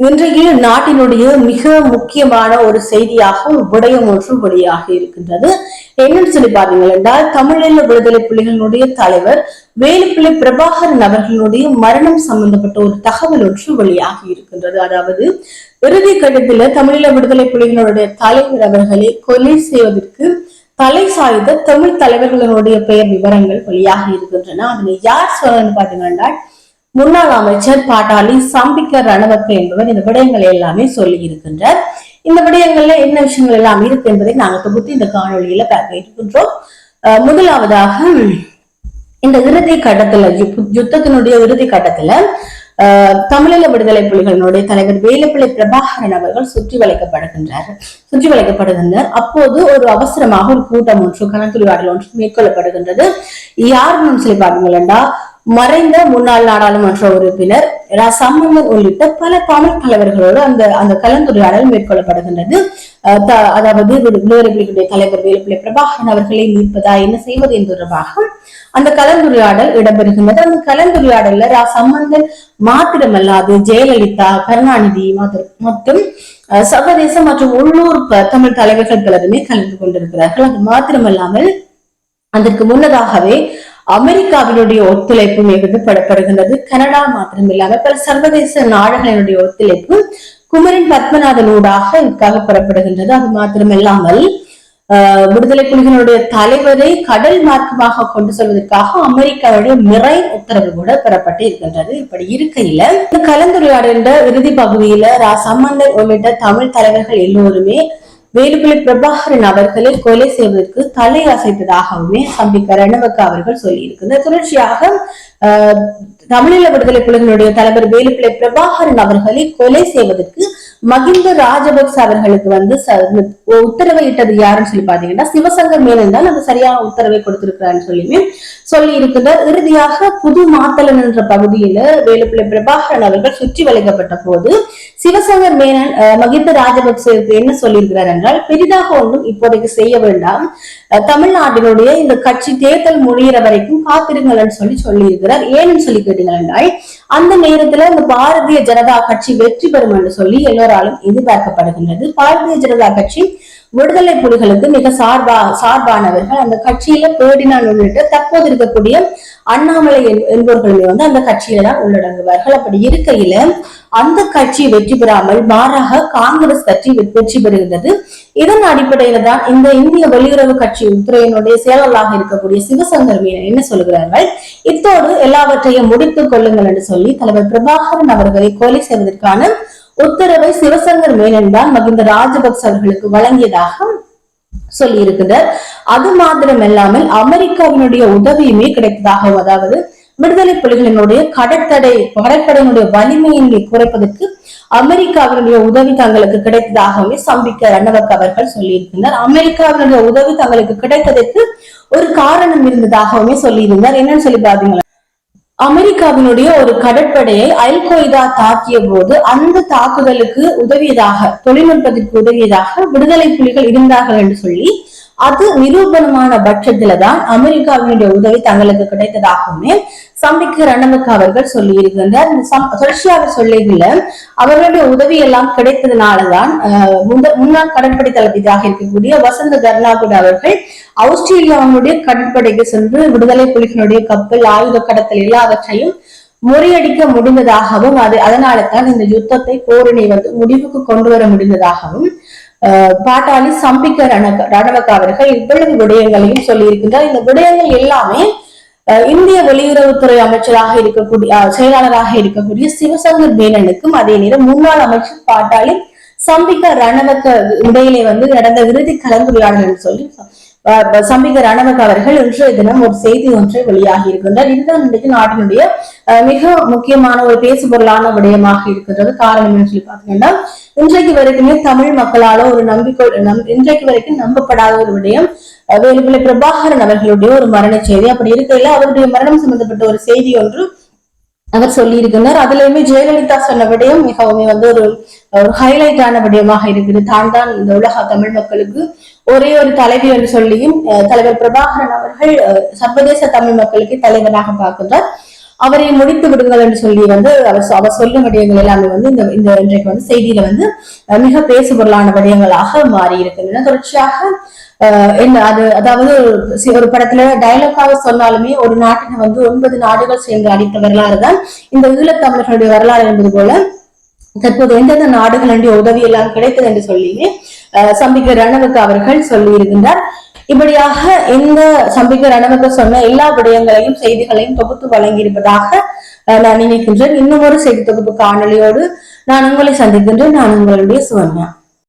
இன்றைக்கு நாட்டினுடைய மிக முக்கியமான ஒரு செய்தியாக ஒரு விடயம் ஒன்று வெளியாக இருக்கின்றது. என்னன்னு சொல்லி பாத்தீங்கள் என்றால் தமிழீழ விடுதலை புலிகளினுடைய தலைவர் வேலுப்பிள்ளை பிரபாகரன் அவர்களுடைய மரணம் சம்பந்தப்பட்ட ஒரு தகவல் ஒன்று வெளியாகி இருக்கின்றது. அதாவது இறுதி கட்டத்தில் தமிழீழ விடுதலை புலிகளுடைய தலைவர் அவர்களை கொலை செய்வதற்கு தலை சாய்ந்த தமிழ் தலைவர்களுடைய பெயர் விவரங்கள் வெளியாகி இருக்கின்றன. அதனை யார் சொல்லணும்னு பாத்தீங்கன்னா முன்னாள் அமைச்சர் பாட்டாளி சம்பிக்கர் ரணவக்க என்பவர் இந்த விடயங்களை எல்லாமே சொல்லி இருக்கின்றார். இந்த விடயங்கள்ல என்ன விஷயங்கள் எல்லாம் இருக்கு என்பதை நாங்கள் தொகுத்து இந்த காணொலியில பார்க்க இருக்கின்றோம். முதலாவதாக இந்த இறுதி கட்டத்துல யுத்தத்தினுடைய இறுதி கட்டத்துல அஹ், தமிழீழ விடுதலை புலிகளினுடைய தலைவர் வேலுப்பிள்ளை பிரபாகரன் அவர்கள் சுற்றி வளைக்கப்படுகின்றார். சுற்றி வளைக்கப்படுகின்றனர் அப்போது ஒரு அவசரமாக ஒரு கூட்டம் ஒன்று கணக்குரையாடல் ஒன்று மேற்கொள்ளப்படுகின்றது. யாருன்னு சொல்லி பாத்தீங்கன்னா மறைந்த முன்னாள் நாடாளுமன்ற உறுப்பினர் ரா. சம்பந்தன் உள்ளிட்ட பல தமிழ் தலைவர்களோடு அந்த அந்த கலந்துரையாடல் மேற்கொள்ளப்படுகின்றது. அதாவது விடு- விடுதலை தலைவர் வேலுப்பிள்ளை பிரபாகரன் அவர்களை மீட்பதா என்ன செய்வது என்பது தொடர்பாக அந்த கலந்துரையாடல் இடம்பெறுகின்றது. அந்த கலந்துரையாடல்ல ரா. சம்பந்தன் மாத்திரமல்லாது ஜெயலலிதா கருணாநிதி மற்றும் சர்வதேச மற்றும் உள்ளூர் தமிழ் தலைவர்கள் பலருமே கலந்து கொண்டிருக்கிறார்கள். அது மாத்திரமல்லாமல் அதற்கு முன்னதாகவே அமெரிக்காவினுடைய ஒத்துழைப்பு மிகுந்து படப்படுகின்றது. கனடா மாத்திரமில்லாமல் பல சர்வதேச நாடுகளினுடைய ஒத்துழைப்பு குமரின் பத்மநாதன் ஊடாக இதுக்காக பெறப்படுகின்றது. அது மாத்திரமில்லாமல் ஆஹ், விடுதலை புலிகளுடைய தலைவரை கடல் மார்க்கமாக கொண்டு செல்வதற்காக அமெரிக்காவுடைய மிரை உத்தரவு கூட பெறப்பட்டு இருக்கின்றது. இப்படி இருக்கையில இந்த கலந்துரையாடல இறுதி பகுதியில ரா சம்பந்தன் உள்ளிட்ட தமிழ் தலைவர்கள் எல்லோருமே வேலுப்பிள்ளை பிரபாகரன் அவர்களை கொலை செய்வதற்கு தலை அசைத்ததாகவுமே சம்பிக்க ரணவக்க அவர்கள் சொல்லியிருக்கிறார் தொடர்ச்சியாக தமிழீழ விடுதலை புலிகளுடைய தலைவர் வேலுப்பிள்ளை பிரபாகரன் அவர்களை கொலை செய்வதற்கு மகிந்த ராஜபக்ச அவர்களுக்கு வந்து ச- உத்தரவை இட்டது யாருன்னு சொல்லி பாத்தீங்கன்னா சிவசங்கர் மேனன் தான் அந்த சரியான உத்தரவை கொடுத்திருக்கிறான்னு சொல்லியுமே சொல்லி இருக்கின்றார் இறுதியாக புது மாத்தலன் என்ற பகுதியில வேலுப்பிள்ளை பிரபாகரன் அவர்கள் சுற்றி வளைக்கப்பட்ட போது சிவசங்கர் மேனன் மகிந்த ராஜபக்சேவுக்கு என்ன சொல்லியிருக்கிறார் என்றால் பெரிதாக ஒன்றும் இப்போதைக்கு செய்ய வேண்டாம். தமிழ்நாட்டினுடைய இந்த கட்சி தேர்தல் முடிகிற வரைக்கும் காத்திருங்கள்னு சொல்லி சொல்லியிருக்கிறார். ஏன்னு சொல்லி கேட்டீங்க என்றால் அந்த நேரத்துல இந்த பாரதிய ஜனதா கட்சி வெற்றி பெறும் என்று சொல்லி எல்லோராலும் எதிர்பார்க்கப்படுகின்றது. பாரதிய ஜனதா கட்சி விடுதலை புலிகளுக்கு மிக சார்பா சார்பானவர்கள். அந்த கட்சியில பேடினான் உள்ளிட்ட தற்போது இருக்கக்கூடிய அண்ணாமலை என்- என்பவர்களுமே வந்து அந்த கட்சியில தான் உள்ளடங்குவார்கள். அப்படி இருக்கையில அந்த கட்சி வெற்றி பெறாமல் மாறாக காங்கிரஸ் கட்சி வெ- வெற்றி பெறுகின்றது. இதன் அடிப்படையில தான் இந்த இந்திய வெளியுறவு கட்சி துறையினுடைய செயலாளராக இருக்கக்கூடிய சிவசங்கர் மீனன் என்ன சொல்கிறார்கள்? இத்தோடு எல்லாவற்றையும் முடித்துக் கொள்ளுங்கள் என்று சொல்லி தலைவர் பிரபாகரன் அவர்களை கொலை செய்வதற்கான உத்தரவை சிவசங்கர் மேனன் தான் மகிந்த ராஜபக்ச அவர்களுக்கு வழங்கியதாக சொல்லி இருக்கிறார் அது மாத்திரமல்லாமல் அமெரிக்காவினுடைய உதவியுமே கிடைத்ததாகவும் அதாவது விடுதலை புலிகளினுடைய கடற்தடை கடற்படையினுடைய வலிமையினை குறைப்பதற்கு அமெரிக்காவினுடைய உதவி தங்களுக்கு கிடைத்ததாகவே சம்பிக்க ரணவக் அவர்கள் சொல்லியிருக்கின்றார் அமெரிக்காவினுடைய உதவி தங்களுக்கு கிடைத்ததற்கு ஒரு காரணம் இருந்ததாகவுமே சொல்லியிருந்தார். என்னன்னு சொல்லி பாத்தீங்களா அமெரிக்காவினுடைய ஒரு கடற்படையை அல் கொய்தா தாக்கிய போது அந்த தாக்குதலுக்கு உதவியதாக தொழில்நுட்பத்திற்கு உதவியதாக விடுதலை புலிகள் இருந்தார்கள் என்று சொல்லி அது நிரூபணமான பட்சத்துல தான் அமெரிக்காவினுடைய உதவி தங்களுக்கு கிடைத்ததாகவுமே சம்பிக்க ரணமுக்கு அவர்கள் சொல்லி இருக்கின்றார் இந்த அவர்களுடைய உதவி எல்லாம் கிடைத்ததுனாலதான் முன்னாள் கடற்படை தளபதியாக இருக்கக்கூடிய வசந்த கர்நாகுட அவர்கள் ஆஸ்திரேலியாவினுடைய கடற்படைக்கு சென்று விடுதலை புலிகளுடைய கப்பல் ஆயுத கடத்தல் எல்லாவற்றையும் முறியடிக்க முடிந்ததாகவும் அது அதனால தான் இந்த யுத்தத்தை போரினை வந்து முடிவுக்கு கொண்டு வர முடிந்ததாகவும் பாட்டாளி சம்பிக்க ரணக ரணவக்க அவர்கள் இவ்வளவு விடயங்களையும் சொல்லியிருக்கின்றார். இந்த விடயங்கள் எல்லாமே இந்திய வெளியுறவுத்துறை அமைச்சராக இருக்கக்கூடிய செயலாளராக இருக்கக்கூடிய சிவசங்கர் மேனனுக்கும் அதே நேரம் முன்னாள் அமைச்சர் பாட்டாளி சம்பிக்க ரணவக்க இடையிலே வந்து நடந்த இறுதி கலந்துரையாடல் சொல்லி சம்பிக ரணவக அவர்கள் இன்றைய தினம் ஒரு செய்தி ஒன்றை வெளியாகி இருக்கின்றார் இதுதான் இன்றைக்கு நாட்டினுடைய மிக முக்கியமான ஒரு பேசுபொருளான விடயமாக இருக்கின்றது. காரணம் என்று சொல்லி பாத்தீங்கன்னா இன்றைக்கு வரைக்குமே தமிழ் மக்களால ஒரு நம்பிக்கை நம்- இன்றைக்கு வரைக்கும் நம்பப்படாத ஒரு விடயம் வேலுப்பிள்ளை பிரபாகரன் அவர்களுடைய ஒரு மரண செய்தி. அப்படி இருக்கையில அவருடைய மரணம் சம்பந்தப்பட்ட ஒரு செய்தி ஒன்று அவர் சொல்லியிருக்கிறார். அதுலயுமே ஜெயலலிதா சொன்ன விடயம் மிகவும் வந்து ஒரு ஒரு ஹைலைட்டான விடயமாக இருக்குது. தான் தான் இந்த உலக தமிழ் மக்களுக்கு ஒரே ஒரு தலைவி என்று சொல்லியும் தலைவர் பிரபாகரன் அவர்கள் சர்வதேச தமிழ் மக்களுக்கு தலைவராக பார்க்கின்றார். அவரை முடித்து விடுங்கள் என்று சொல்லி வந்து அவர் அவர் சொல்லும் விடயங்கள் எல்லாமே வந்து இந்த இந்த இன்றைக்கு வந்து செய்தியில வந்து மிக பேசுபொருளான விடயங்களாக மாறி இருக்கின்றன தொடர்ச்சியாக என்ன அது அதாவது ஒரு படத்துல டைலாக்காக சொன்னாலுமே ஒரு நாட்டின வந்து ஒன்பது நாடுகள் சேர்ந்து அடித்த வரலாறு தான் இந்த ஈழத்தமிழர்களுடைய வரலாறு என்பது போல. தற்போது எந்தெந்த நாடுகளுடைய உதவி எல்லாம் கிடைத்தது என்று சொல்லி சம்பிக்க ரணவுக்கு அவர்கள் சொல்லி இருக்கின்றார். இப்படியாக இந்த சம்பிக்க ரணவுக்கு சொன்ன எல்லா விடயங்களையும் செய்திகளையும் தொகுத்து வழங்கியிருப்பதாக நான் நினைக்கின்றேன். இன்னும் ஒரு செய்தி தொகுப்பு காணொலியோடு நான் உங்களை சந்திக்கின்றேன். நான் உங்களுடைய சுவன்யா.